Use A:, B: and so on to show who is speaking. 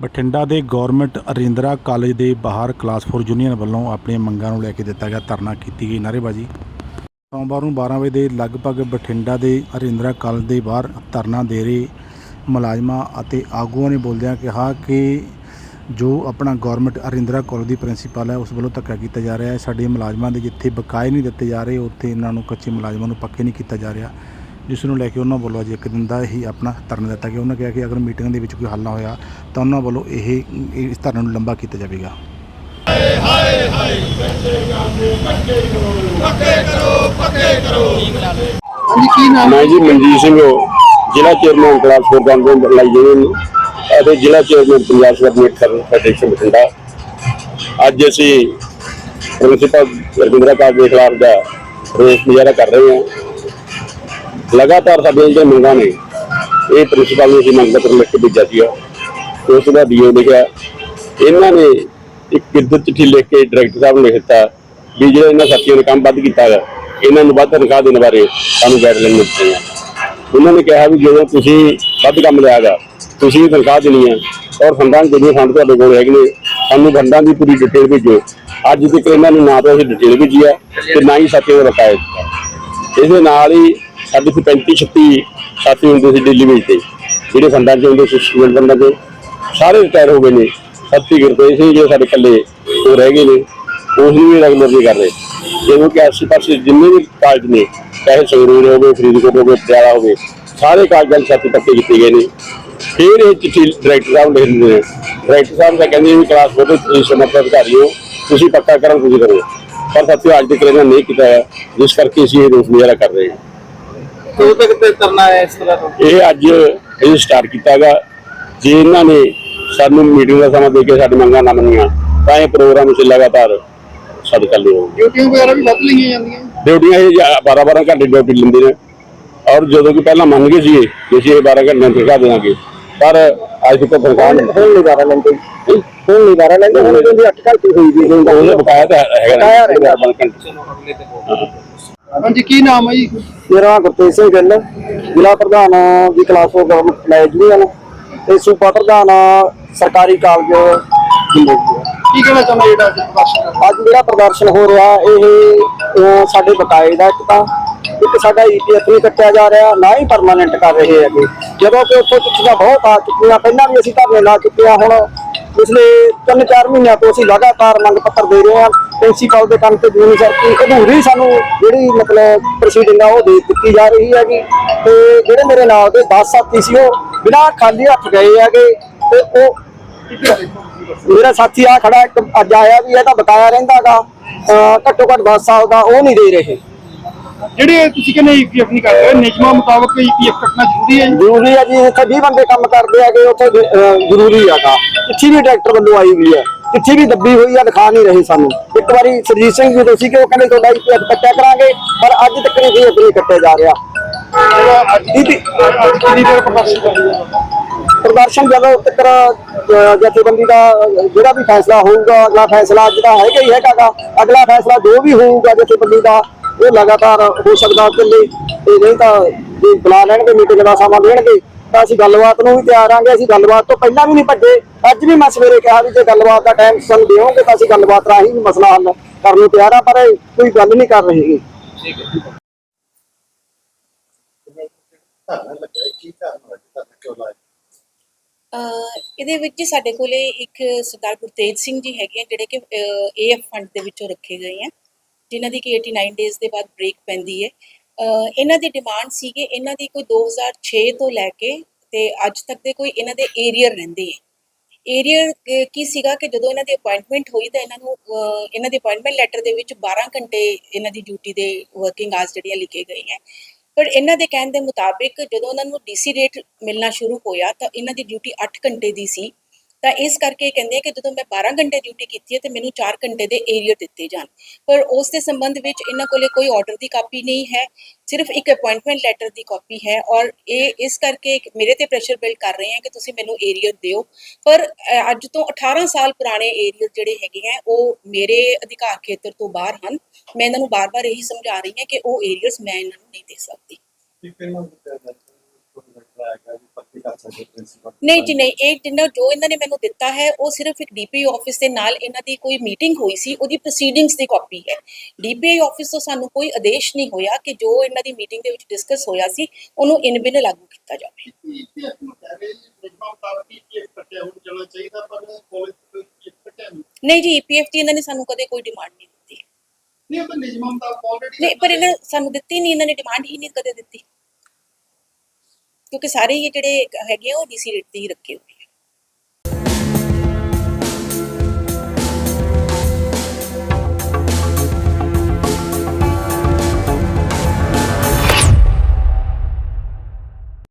A: ਬਠਿੰਡਾ ਦੇ government Arindra college ਦੇ ਬਾਹਰ ਕਲਾਸ 4 ਯੂਨੀਅਨ ਵੱਲੋਂ ਆਪਣੀਆਂ ਮੰਗਾਂ ਨੂੰ ਲੈ ਕੇ ਦਿੱਤਾ ਗਿਆ ਧਰਨਾ ਕੀਤੀ ਗਈ ਨਾਅਰੇਬਾਜ਼ੀ। ਸੋਮਵਾਰ ਨੂੰ 12 ਵਜੇ ਦੇ ਲਗਭਗ ਬਠਿੰਡਾ ਦੇ ਅਰਿੰਦਰਾ ਕਾਲਜ ਦੇ ਬਾਹਰ ਧਰਨਾ ਦੇ ਰਹੇ ਮੁਲਾਜ਼ਮਾਂ ਅਤੇ ਆਗੂਆਂ ਨੇ ਬੋਲਦਿਆਂ ਕਿਹਾ ਕਿ ਜੋ ਆਪਣਾ ਗਵਰਨਮੈਂਟ ਅਰਿੰਦਰਾ ਕਾਲਜ ਦੀ ਪ੍ਰਿੰਸੀਪਲ ਹੈ, ਉਸ ਵੱਲੋਂ ਧੱਕਾ ਕੀਤਾ ਜਾ ਰਿਹਾ ਹੈ। ਸਾਡੇ ਮੁਲਾਜ਼ਮਾਂ ਦੇ ਜਿੱਥੇ ਬਕਾਏ ਨਹੀਂ ਦਿੱਤੇ ਜਾ ਰਹੇ, ਉੱਥੇ ਇਹਨਾਂ ਨੂੰ ਕੱਚੇ ਮੁਲਾਜ਼ਮਾਂ ਨੂੰ ਪੱਕੇ ਨਹੀਂ ਕੀਤਾ ਜਾ ਰਿਹਾ। ਜਿਸ ਨੂੰ ਲੈ ਕੇ ਉਹਨਾਂ ਵੱਲੋਂ ਅੱਜ ਇੱਕ ਦਿਨ ਦਾ ਹੀ ਆਪਣਾ ਧਰਨਾ ਦਿੱਤਾ ਗਿਆ। ਉਹਨਾਂ ਕਿਹਾ ਕਿ ਅਗਰ ਮੀਟਿੰਗ ਦੇ ਵਿੱਚ ਕੋਈ ਹੱਲ ਨਾ ਹੋਇਆ, ਤਾਂ ਉਹਨਾਂ ਵੱਲੋਂ ਇਹ ਇਸ ਧਰਨੇ ਨੂੰ ਲੰਬਾ ਕੀਤਾ ਜਾਵੇਗਾ।
B: ਹਾਂਜੀ ਕੀ ਨਾਮ
C: ਮੈਂ ਜੀ ਮਨਜੀਤ ਸਿੰਘ ਜ਼ਿਲ੍ਹਾ ਚੇਅਰਮੈਨ ਕਲਾਸ ਫੋਰ ਗਵਰਨਮੈਂਟ ਲਾਈ ਯੂਨੀਅਨ ਅਤੇ ਜ਼ਿਲ੍ਹਾ ਚੇਅਰਮੈਨ ਪੰਜਾਬ ਸਰਕਾਰ ਫੈਡਰੇਸ਼ਨ ਬਠਿੰਡਾ ਅੱਜ ਅਸੀਂ ਪ੍ਰਿੰਸੀਪਲ ਰਵਿੰਦਰਾ ਕਾਲਜ ਦੇ ਖਿਲਾਫ ਦਾ ਰੋਸ ਮੁਜ਼ਾਹਰਾ ਕਰ ਰਹੇ ਹਾਂ। ਲਗਾਤਾਰ ਸਾਡੇ ਜਿਹੜੇ ਮੰਗਾਂ ਨੇ, ਇਹ ਪ੍ਰਿੰਸੀਪਲ ਨੂੰ ਅਸੀਂ ਮੰਗ ਪੱਤਰ ਲਿਖ ਕੇ ਭੇਜਿਆ ਸੀਗਾ। ਤੇ ਉਸ ਦਾ ਡੀਓ ਲਿਖਿਆ ਇਹਨਾਂ ਨੇ ਇੱਕ ਕਿਰਦਤ ਚਿੱਠੀ ਲਿਖ ਕੇ ਡਾਇਰੈਕਟਰ ਸਾਹਿਬ ਨੂੰ ਲਿਖ ਦਿੱਤਾ ਵੀ ਜਿਹੜੇ ਇਹਨਾਂ ਸਾਥੀਆਂ ਨੇ ਕੰਮ ਵੱਧ ਕੀਤਾ ਹੈ ਇਹਨਾਂ ਨੂੰ ਵੱਧ ਤਨਖਾਹ ਦੇਣ ਬਾਰੇ ਸਾਨੂੰ ਗਾਈਡਲਾਈਨ ਦਿੱਤੀ ਹੈ ਉਹਨਾਂ ਨੇ ਕਿਹਾ ਵੀ ਜਦੋਂ ਤੁਸੀਂ ਵੱਧ ਕੰਮ ਲਿਆਗਾ ਤੁਸੀਂ ਤਨਖਾਹ ਦੇਣੀ ਹੈ ਔਰ ਫੰਡਾਂ ਦੇ ਫੰਡ ਤੁਹਾਡੇ ਕੋਲ ਹੈਗੇ ਨੇ, ਸਾਨੂੰ ਫੰਡਾਂ ਦੀ ਪੂਰੀ ਡਿਟੇਲ ਭੇਜੋ। ਅੱਜ ਤੱਕ ਇਹਨਾਂ ਨੂੰ ਨਾ ਤਾਂ ਅਸੀਂ ਡਿਟੇਲ ਭੇਜੀ ਹੈ ਤੇ ਨਾ ਹੀ ਸਾਥੀਆਂ ਦਾ ਬਕਾਇਆ ਦਿੱਤਾ। ਇਹਦੇ ਨਾਲ ਹੀ ਸਾਡੇ ਕੋਲ 35 36 ਸਾਥੀ ਹੁੰਦੇ ਸੀ ਦਿੱਲੀ ਵਿੱਚ ਤੇ ਜਿਹੜੇ ਫੰਡਾਂ 'ਚ ਹੁੰਦੇ ਸੀ ਸਟੂਡੈਂਟ ਫੰਡਾਂ 'ਚ ਸਾਰੇ ਰਿਟਾਇਰ ਹੋ ਗਏ ਨੇ ਸੱਤੀ ਕਰਦੇ ਸੀ ਜਿਹੜੇ ਸਾਡੇ ਇਕੱਲੇ ਉਹ ਰਹਿ ਗਏ ਨੇ ਉਸ ਨੂੰ ਵੀ ਰੈਗੂਲਰ ਨਹੀਂ ਕਰ ਰਹੇ ਜਿਵੇਂ ਕਿ ਆਸੇ ਪਾਸੇ ਜਿੰਨੇ ਵੀ ਕਾਲਜ ਨੇ ਚਾਹੇ ਸੰਗਰੂਰ ਹੋਵੇ ਫਰੀਦਕੋਟ ਹੋਵੇ ਪਟਿਆਲਾ ਹੋਵੇ ਸਾਰੇ ਕਾਲਜਾਂ ਦੇ ਸਾਥੀ ਪੱਕੇ ਕੀਤੇ ਗਏ ਨੇ ਫਿਰ ਇਹ ਚਿੱਠੀ ਡਾਇਰੈਕਟਰ ਸਾਹਿਬ ਨੂੰ ਲਿਖ ਦਿੰਦੇ ਨੇ ਡਾਇਰੈਕਟਰ ਸਾਹਿਬ ਦਾ ਕਹਿੰਦੇ ਵੀ ਕਲਾਸ ਫੋਟੋ ਤੁਸੀਂ ਸਮਰਥ ਅਧਿਕਾਰੀ ਹੋ ਤੁਸੀਂ ਪੱਕਾ ਕਰਨ ਤੁਸੀਂ ਕਰੋ ਪਰ ਸਾਥੀਓ ਅੱਜ ਤੱਕ ਇਹਨਾਂ ਨੇ ਨਹੀਂ ਕੀਤਾ ਹੈ ਜਿਸ ਕਰਕੇ ਅਸੀਂ ਇਹ ਰੋਸ ਮੁਜ਼ਾਹਰਾ ਕਰ ਰਹੇ ਹਾਂ
B: ਕਦੋਂ ਤੱਕ ਤੇ ਕਰਨਾ ਹੈ ਇਸ ਤਰ੍ਹਾਂ ਤੋਂ
C: ਇਹ ਅੱਜ ਇਹ ਸਟਾਰਟ ਕੀਤਾ ਹੈਗਾ ਜੇ ਇਹਨਾਂ ਨੇ ਸਾਨੂੰ ਮੀਟਿੰਗ ਦਾ ਸਮਾਂ ਦੇ ਕੇ ਸਾਡੀ ਮੰਗਾਂ ਨਾ ਮੰਨੀਆਂ ਤਾਂ ਇਹ ਪ੍ਰੋਗਰਾਮ ਅਸੀਂ ਲਗਾਤਾਰ ਸਾਡੇ ਚੱਲਦੇ ਰਹੋ।
B: ਡਿਊਟੀਆਂ ਵਗੈਰਾ ਵੀ ਵੱਧ ਲਈਆਂ ਜਾਂਦੀਆਂ?
C: ਡਿਊਟੀਆਂ ਇਹ 12 12 ਘੰਟੇ ਡਿਊਟੀ ਲੈਂਦੇ ਨੇ। ਔਰ ਜਦੋਂ ਕਿ ਪਹਿਲਾਂ ਮੰਨ ਗਏ ਸੀ ਇਹ ਕਿ ਅਸੀਂ ਇਹ 12 ਘੰਟੇ ਤਨਖਾਹ ਦੇਵਾਂਗੇ। ਪਰ ਅੱਜ ਤੱਕ ਤਨਖਾਹ ਨਹੀਂ।
B: ਹੁਣ ਨਹੀਂ 12 ਲੈਂਦੇ। ਹੁਣ ਨਹੀਂ 12 ਲੈਂਦੇ। ਹੁਣ ਕਹਿੰਦੇ 8 ਘੰਟੇ ਹੋਈ ਵੀ ਹੁਣ
C: ਉਹਦੇ ਬਕਾਇਆ ਤਾਂ ਹੈਗਾ ਨਾ।
B: ਰਹਿੰਦਾ।
C: 12 ਘੰਟੇ।
B: ਹਾਂਜੀ ਕੀ ਨਾਮ ਹੈ ਜੀ?
D: ਮੇਰਾ ਨਾਮ ਗੁਰਤੇਜ ਸਿੰਘ ਗਿੱਲ ਜ਼ਿਲ੍ਹਾ ਪ੍ਰਧਾਨ ਦੀ class of government college union ਤੇ ਸੂਪਾ ਪ੍ਰਧਾਨ ਸਰਕਾਰੀ ਕਾਲਜ
B: ਕੀ ਕਹਿਣਾ ਚਾਹੁੰਦੇ ਜਿਹੜਾ ਅੱਜ ਪ੍ਰਦਰਸ਼ਨ ਕਰ
D: ਅੱਜ ਜਿਹੜਾ ਪ੍ਰਦਰਸ਼ਨ ਹੋ ਰਿਹਾ ਇਹ ਅਹ, ਸਾਡੇ ਬਕਾਏ ਦਾ ਇੱਕ ਤਾਂ ਇੱਕ ਸਾਡਾ ਈਪੀਐਫ ਨਹੀਂ ਕੱਟਿਆ ਜਾ ਰਿਹਾ ਨਾ ਹੀ ਪਰਮਾਨੈਂਟ ਕਰ ਰਹੇ ਹੈਗੇ। ਜਦੋਂ ਕਿ ਉੱਥੋਂ ਚਿੱਠੀਆਂ ਬਹੁਤ ਆ ਚੁੱਕੀਆਂ ਪਹਿਲਾਂ ਵੀ ਅਸੀਂ ਧਰਨੇ ਲਾ ਚੁੱਕੇ ਹਾਂ ਹੁਣ ਪਿਛਲੇ 3-4 ਮਹੀਨਿਆਂ ਤੋਂ ਅਸੀਂ ਲਗਾਤਾਰ ਮੰਗ ਪੱਤਰ ਦੇ ਰਹੇ ਹਾਂ ਪ੍ਰਿੰਸੀਪਲ ਦੇ ਕੰਮ ਤੇ ਜੂਨੀ ਸਰ ਕੀ, ਅਧੂਰੀ ਸਾਨੂੰ ਜਿਹੜੀ ਮਤਲਬ ਪ੍ਰੋਸੀਡਿੰਗ ਆ ਉਹ ਦੇ ਦਿੱਤੀ ਜਾ ਰਹੀ ਹੈਗੀ। ਤੇ ਜਿਹੜੇ ਮੇਰੇ ਨਾਲ ਦੇ 10 ਸਾਥੀ ਸੀ ਉਹ ਬਿਨਾਂ ਖਾਲੀ ਹੱਥ ਗਏ ਹੈਗੇ ਤੇ ਉਹ ਮੇਰਾ ਸਾਥੀ ਆ ਖੜਾ ਅੱਜ ਆਇਆ ਵੀ ਇਹ ਤਾਂ ਬਕਾਇਆ ਰਹਿੰਦਾਗਾ ਘੱਟੋ ਘੱਟ 10 ਸਾਲ ਦਾ ਉਹ ਨਹੀਂ ਦੇ ਰਹੇ।
B: ਜਿਹੜੇ ਤੁਸੀਂ ਕਹਿੰਦੇ ਈਪੀਐਫ ਨਹੀਂ ਕਰਦੇ ਨਿਯਮਾਂ ਮੁਤਾਬਕ ਈਪੀਐਫ ਕੱਟਣਾ ਜ਼ਰੂਰੀ ਹੈ
D: ਜ਼ਰੂਰੀ ਹੈ ਜੀ ਇੱਥੇ 20 ਬੰਦੇ ਕੰਮ ਕਰਦੇ ਹੈਗੇ ਉੱਥੇ ਜ਼ਰੂਰੀ ਹੈਗਾ। ਚਿੱਠੀ ਵੀ ਡਾਇਰੈਕਟਰ ਵੱਲੋਂ ਆਈ ਹੋਈ ਹੈ। ਚਿੱਠੀ ਵੀ ਦੱਬੀ ਹੋਈ ਆ ਦਿਖਾ ਨਹੀਂ ਰਹੇ ਸਾਨੂੰ। ਇੱਕ ਵਾਰੀ ਸਰਜੀਤ ਸਿੰਘ ਜੀ ਤੁਸੀਂ ਕਿ ਉਹ ਕਹਿੰਦੇ ਤੁਹਾਡਾ ਈਪੀਐਫ ਕੱਟਿਆ ਕਰਾਂਗੇ? ਪਰ ਅੱਜ ਤੱਕ ਨਹੀਂ ਇਹ ਨਹੀਂ ਕੱਟਿਆ ਜਾ ਰਿਹਾ।
B: ਪ੍ਰਦਰਸ਼ਨ
D: ਜਦੋਂ ਤੱਕ ਜਥੇਬੰਦੀ ਦਾ ਜਿਹੜਾ ਵੀ ਫੈਸਲਾ ਹੋਊਗਾ ਅਗਲਾ ਫੈਸਲਾ ਦਾ ਹੈਗਾ ਹੀ ਹੈਗਾਗਾ ਅਗਲਾ ਫੈਸਲਾ ਜੋ ਵੀ ਹੋਊਗਾ ਜਥੇਬੰਦੀ ਦਾ ਉਹ ਲਗਾਤਾਰ ਹੋ ਸਕਦਾ ਚੱਲੇ ਤੇ ਨਹੀਂ ਤਾਂ ਜੇ ਬੁਲਾ ਲੈਣਗੇ ਮੀਟਿੰਗ ਦਾ ਸਮਾਂ ਦੇਣਗੇ, ਤਾਂ ਅਸੀਂ ਗੱਲਬਾਤ ਨੂੰ ਵੀ ਤਿਆਰ ਆਂਗੇ। ਅਸੀਂ ਗੱਲਬਾਤ ਤੋਂ ਪਹਿਲਾਂ ਵੀ ਨਹੀਂ ਭੱਜੇ। ਅੱਜ ਵੀ ਮੈਂ ਸਵੇਰੇ ਕਿਹਾ ਵੀ ਜੇ ਗੱਲਬਾਤ ਦਾ ਟਾਈਮ ਸਾਨੂੰ ਦਿਓਗੇ, ਤਾਂ ਅਸੀਂ ਗੱਲਬਾਤ ਰਾਹੀਂ ਮਸਲਾ ਹੱਲ ਕਰਨ ਨੂੰ ਤਿਆਰ ਆ, ਪਰ ਕੋਈ ਗੱਲ ਨਹੀਂ ਕਰ ਰਹੇ। ਹੈਗੇ
E: ਅਹ ਇਹਦੇ ਵਿੱਚ ਸਾਡੇ ਕੋਲੇ ਇੱਕ ਸਰਦਾਰ ਗੁਰਤੇਜ ਸਿੰਘ ਜੀ ਹੈਗੇ ਜਿਹੜੇ ਕਿ ਏਐਫ ਫੰਡ ਦੇ ਵਿੱਚੋਂ ਰੱਖੇ ਗਏ ਆ। ਜਿਨ੍ਹਾਂ ਦੀ ਕਿ 89 ਡੇਜ਼ ਦੇ ਬਾਅਦ ਬ੍ਰੇਕ ਪੈਂਦੀ ਹੈ। ਇਹਨਾਂ ਦੇ ਡਿਮਾਂਡ ਸੀਗੇ, ਇਹਨਾਂ ਦੀ ਕੋਈ 2006 ਤੋਂ ਲੈ ਕੇ ਤੇ ਅੱਜ ਤੱਕ ਦੇ ਕੋਈ ਇਹਨਾਂ ਦੇ ਏਰੀਅਰ ਰਹਿੰਦੇ ਹੈ। ਏਰੀਅਰ ਕੀ ਸੀਗਾ ਕਿ ਜਦੋਂ ਇਹਨਾਂ ਦੀ ਅਪਾਇੰਟਮੈਂਟ ਹੋਈ ਤਾਂ ਇਹਨਾਂ ਨੂੰ ਇਹਨਾਂ ਦੀ ਅਪਾਇੰਟਮੈਂਟ ਲੈਟਰ ਦੇ ਵਿੱਚ 12 ਘੰਟੇ ਇਹਨਾਂ ਦੀ ਡਿਊਟੀ ਦੇ ਵਰਕਿੰਗ ਆਵਰਸ ਜਿਹੜੀਆਂ ਲਿਖੇ ਗਏ ਹੈ। ਪਰ ਇਹਨਾਂ ਦੇ ਕਹਿਣ ਦੇ ਮੁਤਾਬਿਕ ਜਦੋਂ ਉਹਨਾਂ ਨੂੰ ਡੀਸੀ ਰੇਟ ਮਿਲਣਾ ਸ਼ੁਰੂ ਹੋਇਆ ਤਾਂ ਇਹਨਾਂ ਦੀ ਡਿਊਟੀ 8 ਘੰਟੇ ਦੀ ਸੀ। ਤਾਂ ਇਸ ਕਰਕੇ ਕਹਿੰਦੇ ਆ ਕਿ ਜਦੋਂ ਮੈਂ 12 ਘੰਟੇ ਡਿਊਟੀ ਕੀਤੀ ਹੈ ਤੇ ਮੈਨੂੰ 4 ਘੰਟੇ ਦੇ ਏਰੀਅਰ ਦਿੱਤੇ ਜਾਣ। ਪਰ ਉਸ ਦੇ ਸੰਬੰਧ ਵਿੱਚ ਇਹਨਾਂ ਕੋਲੇ ਕੋਈ ਆਰਡਰ ਦੀ ਕਾਪੀ ਨਹੀਂ ਹੈ, ਸਿਰਫ ਇੱਕ ਅਪਾਇੰਟਮੈਂਟ ਲੈਟਰ ਦੀ ਕਾਪੀ ਹੈ ਔਰ ਇਹ ਇਸ ਕਰਕੇ ਮੇਰੇ ਤੇ ਪ੍ਰੈਸ਼ਰ ਬਿਲਡ ਕਰ ਰਹੇ ਹੈ ਕਿ ਤੁਸੀਂ ਮੈਨੂੰ ਏਰੀਅਰ ਦਿਓ। ਪਰ ਅੱਜ ਤੋਂ 18 ਸਾਲ ਪੁਰਾਣੇ ਏਰੀਅਰ ਜਿਹੜੇ ਹੈਗੇ ਆ, ਉਹ ਮੇਰੇ ਅਧਿਕਾਰ ਖੇਤਰ ਤੋਂ ਬਾਹਰ ਹਨ। ਮੈਂ ਇਹਨਾਂ ਨੂੰ ਬਾਰ-ਬਾਰ ਇਹੀ ਸਮਝਾ ਰਹੀ ਹਾਂ ਕਿ ਉਹ ਏਰੀਅਰਸ ਮੈਂ ਇਹਨਾਂ ਨੂੰ ਨਹੀਂ ਦੇ ਸਕਦੀ।
F: ਕਰਾਇਆ ਗਿਆ ਵੀ ਪੱਕੇ ਕਰ ਸਕਦੇ ਪ੍ਰਿੰਸੀਪਲ
E: ਨਹੀਂ ਜੀ ਨਹੀਂ ਇਹ ਜਿੰਨਾ ਜੋ ਇਹਨਾਂ ਨੇ ਮੈਨੂੰ ਦਿੱਤਾ ਹੈ ਉਹ ਸਿਰਫ ਇੱਕ ਡੀਪੀ ਆਫਿਸ ਦੇ ਨਾਲ ਇਹਨਾਂ ਦੀ ਕੋਈ ਮੀਟਿੰਗ ਹੋਈ ਸੀ ਉਹਦੀ ਪ੍ਰੋਸੀਡਿੰਗਸ ਦੀ ਕਾਪੀ ਹੈ। ਡੀਪੀ ਆਫਿਸ ਤੋਂ ਸਾਨੂੰ ਕੋਈ ਆਦੇਸ਼ ਨਹੀਂ ਹੋਇਆ ਕਿ ਜੋ ਇਹਨਾਂ ਦੀ ਮੀਟਿੰਗ ਦੇ ਵਿੱਚ ਡਿਸਕਸ ਹੋਇਆ ਸੀ ਉਹਨੂੰ ਇਨ ਬਿਨ ਲਾਗੂ ਕੀਤਾ ਜਾਵੇ।
B: ਨਹੀਂ
E: ਜੀ ਈਪੀਐਫ ਦੀ ਇਹਨਾਂ ਨੇ ਸਾਨੂੰ ਕਦੇ ਕੋਈ ਡਿਮਾਂਡ ਨਹੀਂ ਦਿੱਤੀ। ਨਹੀਂ ਪਰ ਇਹਨਾਂ ਸਾਨੂੰ ਦਿੱਤੀ ਨਹੀਂ ਇਹਨਾਂ ਨੇ ਡਿਮਾਂਡ ਹੀ ਨਹੀਂ ਕਦੇ ਦਿੱਤੀ। ਕਿਉਂਕਿ ਸਾਰੇ ਹੀ ਜਿਹੜੇ ਹੈਗੇ ਆ ਉਹ ਡੀਸੀ ਰੇਟ ਤੇ ਹੀ ਰੱਖੇ ਹੋਏ